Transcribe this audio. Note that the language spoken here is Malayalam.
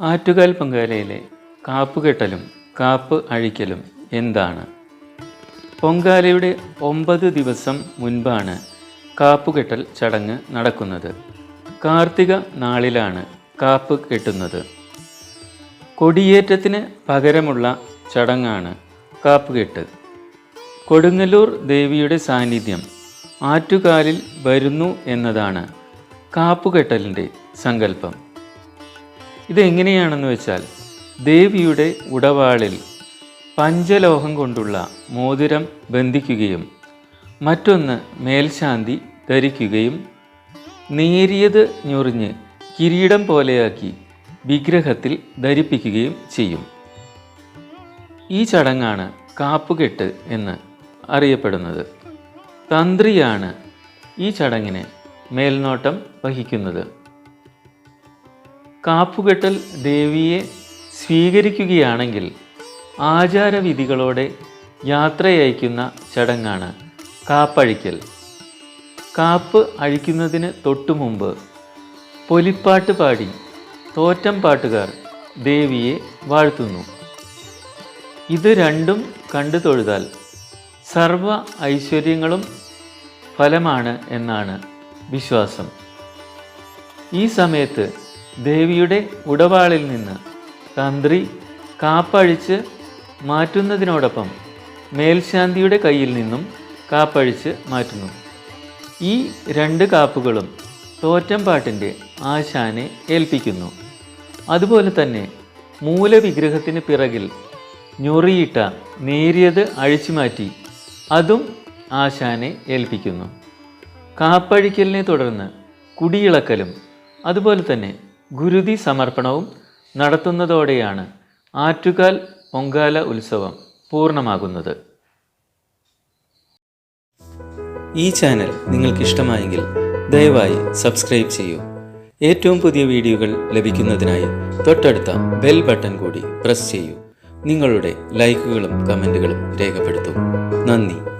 ആറ്റുകാൽ പൊങ്കാലയിലെ കാപ്പ് കെട്ടലും കാപ്പ് അഴിക്കലും എന്താണ്? പൊങ്കാലയുടെ ഒമ്പത് ദിവസം മുൻപാണ് കാപ്പുകെട്ടൽ ചടങ്ങ് നടക്കുന്നത്. കാർത്തിക നാളിലാണ് കാപ്പ് കെട്ടുന്നത്. കൊടിയേറ്റത്തിന് പകരമുള്ള ചടങ്ങാണ് കാപ്പുകെട്ട്. കൊടുങ്ങല്ലൂർ ദേവിയുടെ സാന്നിധ്യം ആറ്റുകാലിൽ വരുന്നു എന്നതാണ് കാപ്പുകെട്ടലിന്റെ സങ്കല്പം. ഇതെങ്ങനെയാണെന്ന് വെച്ചാൽ ദേവിയുടെ ഉടവാളിൽ പഞ്ചലോഹം കൊണ്ടുള്ള മോതിരം ബന്ധിക്കുകയും മറ്റൊന്ന് മേൽശാന്തി ധരിക്കുകയും നേരിയത് ഞൊറിഞ്ഞ് കിരീടം പോലെയാക്കി വിഗ്രഹത്തിൽ ധരിപ്പിക്കുകയും ചെയ്യും. ഈ ചടങ്ങാണ് കാപ്പുകെട്ട് എന്ന് അറിയപ്പെടുന്നത്. തന്ത്രിയാണ് ഈ ചടങ്ങിനെ മേൽനോട്ടം വഹിക്കുന്നത്. കാപ്പുകെട്ടൽ ദേവിയെ സ്വീകരിക്കുകയാണെങ്കിൽ ആചാരവിധികളോടെ യാത്രയയക്കുന്ന ചടങ്ങാണ് കാപ്പഴിക്കൽ. കാപ്പ് അഴിക്കുന്നതിന് തൊട്ടു മുമ്പ് പൊലിപ്പാട്ട് പാടി തോറ്റം പാട്ടുകാർ ദേവിയെ വാഴ്ത്തുന്നു. ഇത് രണ്ടും കണ്ടു തൊഴുതാൽ സർവ ഐശ്വര്യങ്ങളും ഫലമാണ് എന്നാണ് വിശ്വാസം. ഈ സമയത്ത് ദേവിയുടെ ഉടവാളിൽ നിന്ന് തന്ത്രി കാപ്പഴിച്ച് മാറ്റുന്നതിനോടൊപ്പം മേൽശാന്തിയുടെ കയ്യിൽ നിന്നും കാപ്പഴിച്ച് മാറ്റുന്നു. ഈ രണ്ട് കാപ്പുകളും തോറ്റംപാട്ടിന്റെ ആശാനെ ഏൽപ്പിക്കുന്നു. അതുപോലെ തന്നെ മൂലവിഗ്രഹത്തിന് പിറകിൽ ഞൊറിയിട്ട നേരിയത് അഴിച്ചു മാറ്റി അതും ആശാനെ ഏൽപ്പിക്കുന്നു. കാപ്പഴിക്കലിനെ തുടർന്ന് കുടിയിളക്കലും അതുപോലെ തന്നെ ഗുരുതി സമർപ്പണവും നടത്തുന്നതോടെയാണ് ആറ്റുകാൽ പൊങ്കാല ഉത്സവം പൂർണമാകുന്നത്. ഈ ചാനൽ നിങ്ങൾക്ക് ഇഷ്ടമായെങ്കിൽ ദയവായി സബ്സ്ക്രൈബ് ചെയ്യൂ. ഏറ്റവും പുതിയ വീഡിയോകൾ ലഭിക്കുന്നതിനായി തൊട്ടടുത്ത ബെൽ ബട്ടൺ കൂടി പ്രസ് ചെയ്യൂ. നിങ്ങളുടെ ലൈക്കുകളും കമന്റുകളും രേഖപ്പെടുത്തും. നന്ദി.